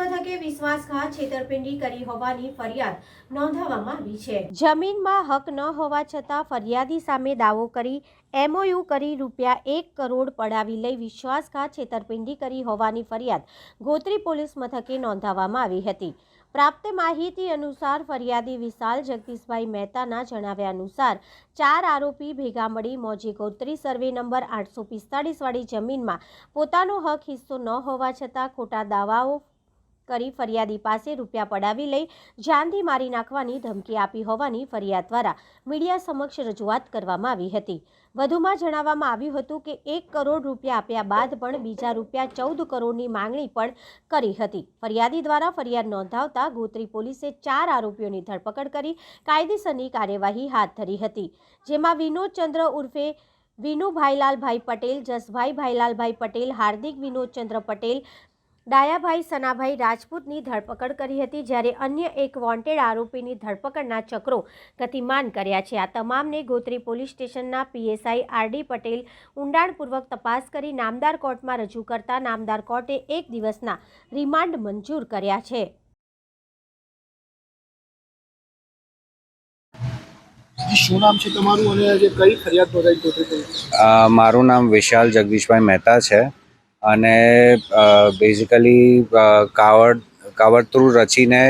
મથકે વિશ્વાસઘાત છેતરપિંડી કરી હોવાની ફરિયાદ નોંધાવવામાં આવી છે. જમીનમાં હક ન હોવા છતાં ફરિયાદી સામે દાવો કરી, એમઓયુ કરી રૂપિયા એક કરોડ પડાવી લઈ વિશ્વાસઘાત છેતરપિંડી કરી હોવાની ફરિયાદ ગોત્રી પોલીસ મથકે નોંધાવવામાં આવી હતી. પ્રાપ્ત માહિતી અનુસાર ફરિયાદી વિશાલ જગદીશભાઈ મહેતાના જણાવ્યા અનુસાર, ચાર આરોપી ભેગા મળી મોજી ગોત્રી સર્વે નંબર આઠસો પિસ્તાળીસવાળી જમીનમાં પોતાનો હક હિસ્સો ન હોવા છતાં ખોટા દાવાઓ કરી ફરિયાદી પાસે રૂપિયા પડાવી લઈ જાનથી મારી નાખવાની ધમકી આપી હોવાની ફરિયાદ દ્વારા મીડિયા સમક્ષ રજૂઆત કરવામાં આવી હતી. વધુમાં જણાવવામાં આવ્યું હતું કે એક કરોડ રૂપિયા આપ્યા બાદ પણ બીજા રૂપિયા ચૌદ કરોડની માંગણી પણ કરી હતી. ફરિયાદી દ્વારા ફરિયાદ નોંધાવતા ગોત્રી પોલીસે ચાર આરોપીઓની ધરપકડ કરી કાયદેસરની કાર્યવાહી હાથ ધરી હતી. જેમાં વિનોદ ચંદ્ર ઉર્ફે વિનુ ભાઈલાલભાઈ પટેલ જસભાઈ ભાઈલાલભાઈ પટેલ, હાર્દિક વિનોદચંદ્ર પટેલ ડાયાભાઈ સનાભાઈ રાજપૂતની ધરપકડ કરી હતી જ્યારે અન્ય એક વોન્ટેડ આરોપીની ધરપકડના ચક્રો ગતિમાન કર્યા છે. આ તમામને ગોત્રી પોલીસ સ્ટેશનના પીએસઆઈ આરડી પટેલ ઊંડાણપૂર્વક તપાસ કરી નામદાર કોર્ટમાં રજૂ કરતા નામદાર કોર્ટે એક દિવસના રિમાન્ડ મંજૂર કર્યા છે. શું નામ છે તમારું અને આજે કઈ ફરિયાદ નોંધાઈ ગોત્રી પોલીસ? અ, મારું નામ વિશાલ જગદીશભાઈ મહેતા છે. અને બેઝિકલી કાવડ કાવડતું રચીને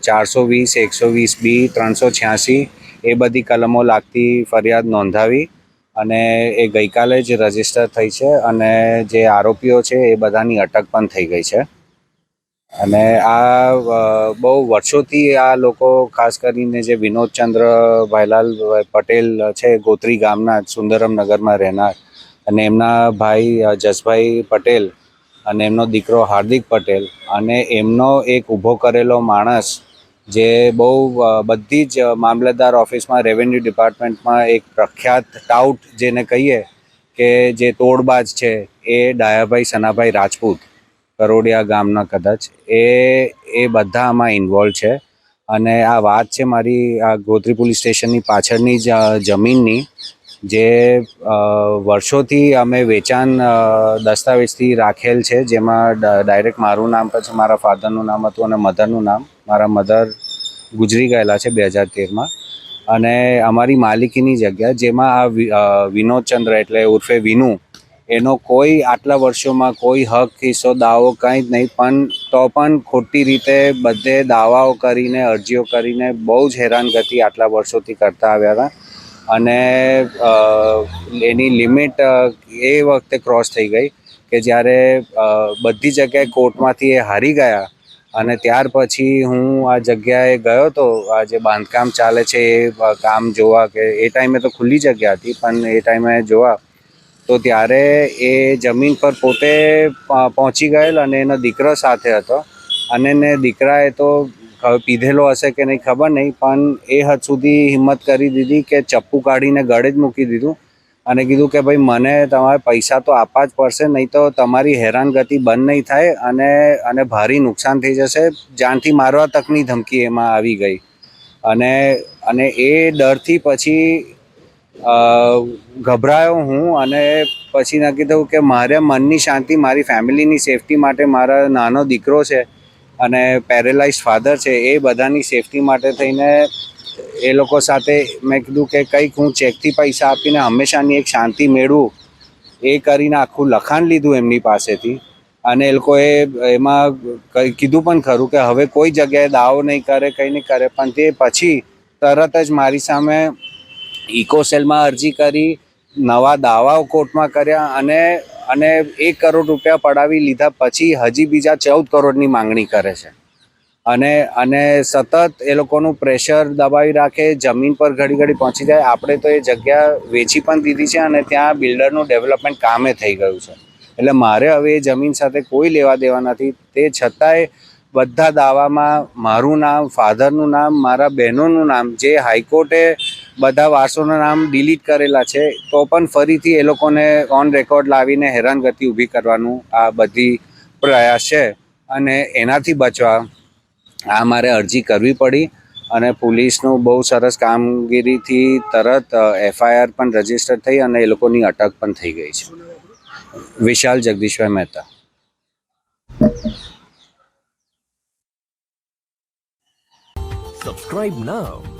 ચારસો વીસ, એકસો વીસ બી, ત્રણસો છ્યાસી એ બધી કલમો લાગતી ફરિયાદ નોંધાવી અને એ ગઈકાલે જ રજિસ્ટર થઈ છે અને જે આરોપીઓ છે એ બધાની અટક પણ થઈ ગઈ છે. અને આ બહુ વર્ષોથી આ લોકો ખાસ કરીને જે વિનોદચંદ્ર ભાઈલાલ પટેલ છે ગોત્રી ગામના સુંદરમ નગરમાં રહેનાર અને એમના ભાઈ જસભાઈ પટેલ અને એમનો દીકરો હાર્દિક પટેલ અને એમનો એક ઊભો કરેલો માણસ જે બહુ બધી જ મામલતદાર ઓફિસમાં, રેવન્યુ ડિપાર્ટમેન્ટમાં એક પ્રખ્યાત ટાઉટ જેને કહીએ કે જે તોડબાજ છે એ ડાયાભાઈ સનાભાઈ રાજપૂત, કરોડિયા ગામના કદાચ, એ એ બધા આમાં ઇન્વોલ્વ છે. અને આ વાત છે મારી આ ગોત્રી પોલીસ સ્ટેશનની પાછળની જમીનની. જે વર્ષોથી અમે વેચાણ દસ્તાવેજથી રાખેલ છે, જેમાં ડાયરેક્ટ મારું નામ પછી મારા ફાધરનું નામ હતું અને મધરનું નામ. મારા મધર ગુજરી ગયેલા છે બે હજાર તેરમાં. અને અમારી માલિકીની જગ્યા, જેમાં આ વિનોદચંદ્ર એટલે ઉર્ફે વિનુ, એનો કોઈ આટલા વર્ષોમાં કોઈ હક હિસ્સો દાવો કંઈ જ નહીં, પણ તો પણ ખોટી રીતે બધે દાવાઓ કરીને, અરજીઓ કરીને બહુ જ હેરાનગતિ આટલા વર્ષોથી કરતા આવ્યા હતા. અને એની લિમિટ એ વખતે ક્રોસ થઈ ગઈ કે જ્યારે બધી જગ્યાએ કોર્ટમાંથી એ હારી ગયા અને ત્યાર પછી હું આ જગ્યાએ ગયો હતો આ જે બાંધકામ ચાલે છે એ કામ જોવા કે એ ટાઈમે તો ખુલ્લી જગ્યા હતી પણ એ ટાઈમે જોવા તો ત્યારે એ જમીન પર પોતે પહોંચી ગયેલ અને એનો દીકરો સાથે હતો અને ને દીકરાએ તો પીધેલો હશે કે નહીં ખબર નહીં, પણ એ હદ સુધી હિંમત કરી દીધી કે ચપ્પુ કાઢીને ગળે જ મૂકી દીધું અને કીધું કે ભાઈ, મને તમારે પૈસા તો આપવા જ પડશે, નહીં તો તમારી હેરાનગતિ બંધ નહીં થાય અને અને ભારી નુકસાન થઈ જશે. જાનથી મારવા તકની ધમકી એમાં આવી ગઈ. અને અને એ ડરથી પછી ગભરાયો હું અને પછી નક્કી થયું કે મારે મનની શાંતિ, મારી ફેમિલીની સેફટી માટે મારા નાનો દીકરો છે અને પેરેલાઇઝ ફાધર છે, એ બધાની સેફટી માટે થઈને એ લોકો સાથે મેં કીધું કે કંઈક હું ચેકથી પૈસા આપીને હંમેશાની એક શાંતિ મેળવું, એ કરીને આખું લખાણ લીધું એમની પાસેથી. અને એ લોકોએ એમાં કીધું પણ ખરું કે હવે કોઈ જગ્યાએ દાવો નહીં કરે, કંઈ નહીં કરે, પણ તે પછી તરત જ મારી સામે ઇકોસેલમાં અરજી કરી, નવા દાવાઓ કોર્ટમાં કર્યા અને અને એક કરોડ રૂપિયા પડાવી લીધા પછી હજી બીજા ચૌદ કરોડની માંગણી કરે છે. અને અને સતત એ લોકોનું પ્રેશર દબાવી રાખે, જમીન પર ઘડી ઘડી પહોંચી જાય. આપણે તો એ જગ્યા વેચી પણ દીધી છે અને ત્યાં બિલ્ડરનું ડેવલપમેન્ટ કામે થઈ ગયું છે. એટલે મારે હવે એ જમીન સાથે કોઈ લેવા દેવા નથી. તે છતાંય બધા દાવામાં મારું નામ, ફાધરનું નામ, મારા બહેનોનું નામ જે હાઈકોર્ટે બધા વારસોના નામ ડિલીટ કરેલા છે, તો પણ ફરીથી એ લોકોને ઓન રેકોર્ડ લાવીને હેરાનગતિ ઊભી કરવાનું આ બધી પ્રયાસ છે. અને એનાથી બચવા આ મારે અરજી કરવી પડી અને પોલીસનું બહુ સરસ કામગીરીથી તરત એફઆઈઆર પણ રજિસ્ટર થઈ અને એ લોકોની અટક પણ થઈ ગઈ છે. વિશાલ જગદીશભાઈ મહેતા. Subscribe now